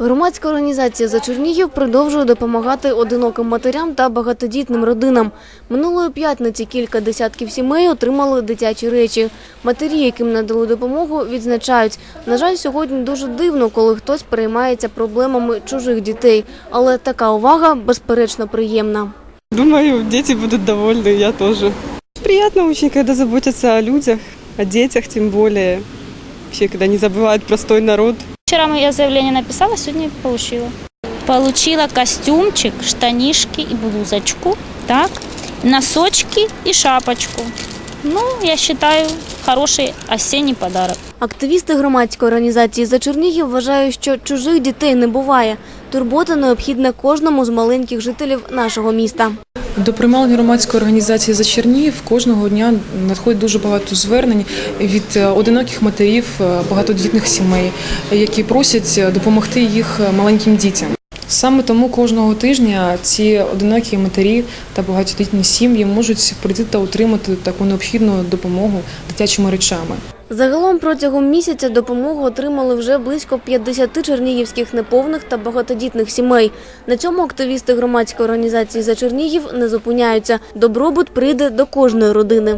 Громадська організація за Чернігів продовжує допомагати одиноким матерям та багатодітним родинам. Минулої п'ятниці кілька десятків сімей отримали дитячі речі. Матері, яким надали допомогу, відзначають. На жаль, сьогодні дуже дивно, коли хтось переймається проблемами чужих дітей. Але така увага безперечно приємна. Думаю, дети будут довольны, я тоже. Приятно очень, когда заботятся о людях, о тем более. Вообще, когда не забывают простой народ. Вчера я заявление написала, сегодня получила. Получила костюмчик, штанишки и блузочку, так, носочки и шапочку. Ну, я считаю, хороший осенний подарок. Активісти громадської організації за Чернігів вважають, що чужих дітей не буває. Турбота необхідна кожному з маленьких жителів нашого міста. До приймальної громадської організації за Чернігів кожного дня надходить дуже багато звернень від е, одиноких матерів, е, багатодітних сімей, які просять допомогти їх маленьким дітям. Саме тому кожного тижня ці одинокі матері та багатодітні сім'ї можуть прийти та отримати таку необхідну допомогу дитячими речами. Загалом протягом місяця допомогу отримали вже близько 50 чернігівських неповних та багатодітних сімей. На цьому активісти громадської організації за Чернігів не зупиняються. Добробут прийде до кожної родини.